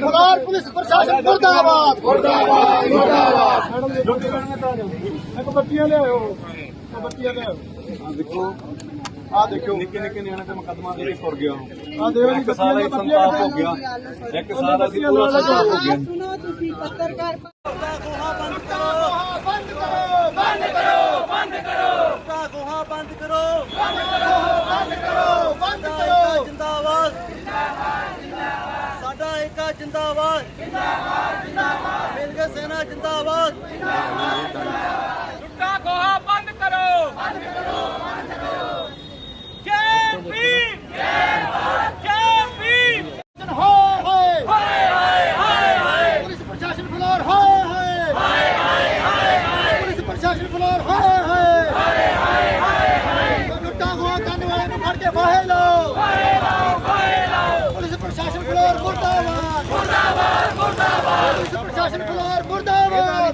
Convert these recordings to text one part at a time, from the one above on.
Four police ਕਰਨ ਕਰਨ ਅਸਾਂ ਪ੍ਰਸ਼ਾਸਨ ਮੁਰਦਾਬਾਦ। ਮੁਰਦਾਬਾਦ ਮੁਰਦਾਬਾਦ। ਮੁਰਦਾਬਾਦ ਮੁਰਦਾਬਾਦ ਮੁਰਦਾਬਾਦ ਇੱਕ ਬੱਤੀਆਂ ਲਿਆਓ ਬੱਤੀਆਂ ਲਿਆਓ ਆ ਦੇਖੋ। ਆ ਦੇਖੋ ਨਿੱਕੇ ਨਿੱਕੇ ਨਿਆਣੇ ਤੇ ਮੁਕੱਦਮਾ ਦੇ ਕੇ ਗਿਆ ਆ ਦੇਖੋ ਇੱਕ ਸਾਲ ਦਾ ਸੰਤਾਪ ਹੋ ਗਿਆ। ਇੱਕ ਸਾਲ ਦਾ ਪੂਰਾ ਸੰਤਾਪ ਹੋ ਗਿਆ। ਸੁਣੋ ਤੁਸੀਂ ਪੱਤਰਕਾਰ ਬੰਦ ਕਰੋ ਬੰਦ ਕਰੋ। ਬੰਦ ਕਰੋ ਬੰਦ ਕਰੋ। ਗੋਹਾ ਬੰਦ ਕਰੋ। ਬੰਦ ਕਰੋ ਬੰਦ ਕਰੋ ਜਿੰਦਾਬਾਦ ਸਾਡਾ ਏਕਾ ਜਿੰਦਾਬਾਦ। ਜਿੰਦਾਬਾਦ ਜਿੰਦਾਬਾਦ ਮਿਲ ਕੇ ਸੈਨਾ ਜਿੰਦਾਬਾਦ। ਲੁੱਟਾ ਖੋਹਾ ਬੰਦ ਕਰੋ ਬੰਦ ਕਰੋ ਬੰਦ ਕਰੋ ਜੈ ਭੀਮ ਜੈ ਭਾਰਤ ਜੈ ਭੀਮ ਹਾਏ ਹਾਏ ਹਾਏ ਹਾਏ ਹਾਏ ਪੁਲਿਸ ਪ੍ਰਸ਼ਾਸਨ ਫਲੋਰ ਹਾਏ ਹਾਏ ਹਾਏ ਹਾਏ ਹਾਏ ਪੁਲਿਸ ਪ੍ਰਸ਼ਾਸਨ ਫਲੋਰ ਹਾਏ ਹਾਏ ਹਾਏ ਹਾਏ ਹਾਏ ਲੁੱਟਾਂ ਖੋਹਾਂ ਕਰਨ ਵਾਲਿਆਂ ਨੂੰ ਫੜ ਕੇ ਫਾਹੇ ਲਾਓ ਫਾਹੇ ਲਾਓ ਫਾਹੇ ਲਾਓ ਪੁਲਿਸ ਪ੍ਰਸ਼ਾਸਨ ਫਲੋਰ ਮੁਰਦਾਬਾਦ ਮੁਰਦਾਬਾਦ ਮੁਰਦਾਬਾਦ ਪੁਲਿਸ ਪ੍ਰਸ਼ਾਸਨ ਫਲੋਰ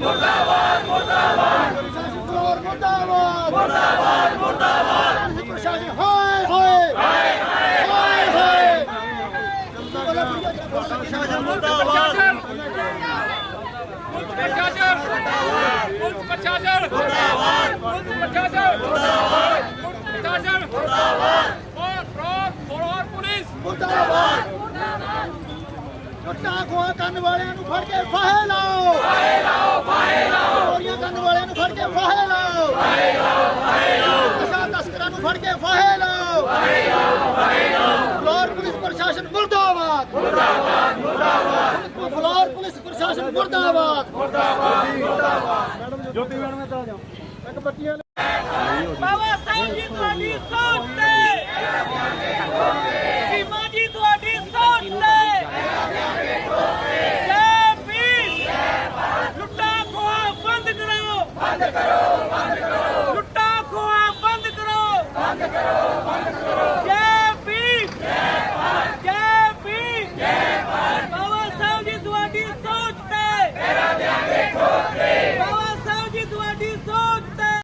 ਮੁਰਦਾਬਾਦ ਮੁਰਦਾਬਾਦ ਮੁਰਦਾਬਾਦ। ਪ੍ਰਸ਼ਾਸਨ ਫਲੋਰ ਮੁਰਦਾਬਾਦ ਮੁਰਦਾਬਾਦ ਮੁਰਦਾਬਾਦ ਪੁਲਿਸ ਪ੍ਰਸ਼ਾਸਨ ਹਾਏ ਹਾਏ ਹਾਏ ਹਾਏ ਹਾਏ ਪ੍ਰਸ਼ਾਸਨ ਮੁਰਦਾਬਾਦ ਪ੍ਰਸ਼ਾਸਨ ਪੁਲਿਸ ਪ੍ਰਸ਼ਾਸਨ ਮੁਰਦਾਬਾਦ ਪੁਲਿਸ ਪ੍ਰਸ਼ਾਸਨ ਮੁਰਦਾਬਾਦ ਪ੍ਰਸ਼ਾਸਨ ਮੁਰਦਾਬਾਦ ਫੋਰ ਫੋਰ ਫੋਰ ਪੁਲਿਸ ਮੁਰਦਾਬਾਦ ਲੁੱਟਾਂ ਖੋਹਾਂ ਕਰਨ ਵਾਲਿਆਂ ਨੂੰ ਫੜ ਕੇ ਫਾਹੇ ਲਾਓ ਫਾਹੇ ਲਾਓ ਫਾਹੇ ਲਾਓ ਚੋਰੀਆਂ ਕਰਨ ਵਾਲਿਆਂ ਨੂੰ ਫੜ ਕੇ ਫਾਹੇ ਲਾਓ ਫਾਹੇ ਲਾਓ ਫਾਹੇ ਲਾਓ ਅਸਾਂ ਤਸਕਰਾਂ ਨੂੰ ਫੜ ਕੇ ਫਾਹੇ ਲਾਓ ਫਾਹੇ ਲਾਓ ਫਾਹੇ ਲਾਓ ਫਲੋਰ ਪੁਲਿਸ ਪ੍ਰਸ਼ਾਸਨ ਮੁਰਦਾਬਾਦ ਮੁਰਦਾਬਾਦ ਮੁਰਦਾਬਾਦ ਫਲੋਰ ਪੁਲਿਸ ਪ੍ਰਸ਼ਾਸਨ ਮੁਰਦਾਬਾਦ। ਜੋਤੀ ਮੈਡਮ ਇੱਧਰ ਆ ਜਾਓ ਇੱਕ ਬੱਤੀਆਂ ਬਾਬਾ ਸਾਹਿਬ ਜੀ ਤੁਹਾਡੀ ਸੋਚ ਤੇ।